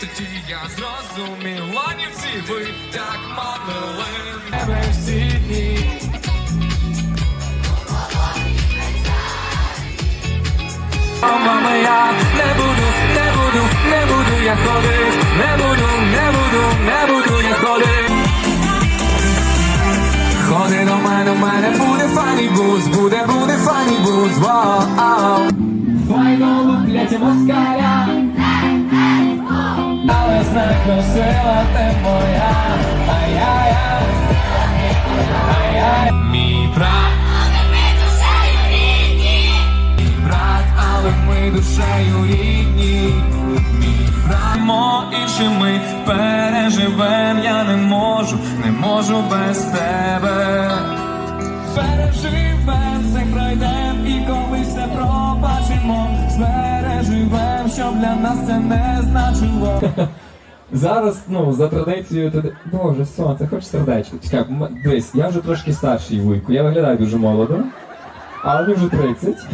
тоді я зрозумів, ланівці, ви так манили тебе всі дні. Мама, я не буду, не буду, не буду я ходить, не буду, не буду, не буду я ходить. Ходи до мене, в мене буде фані буз, буде, буде фані буз, але знак носила ти моя, ай-яй-яй, ай-яй. Мій брат, мій брат, але ми душею рідні. Мій брат, мо іншими переживем, я не можу, не можу без тебе. Переживем, це пройдем і колись все пробачимо. Переживем, щоб для нас це не значило. Зараз, ну, за традицією, ти... Боже, сонце, хоч сердечко. Чекай, дивись, я вже трошки старший вуйку, я виглядаю дуже молодо, але мені вже 30.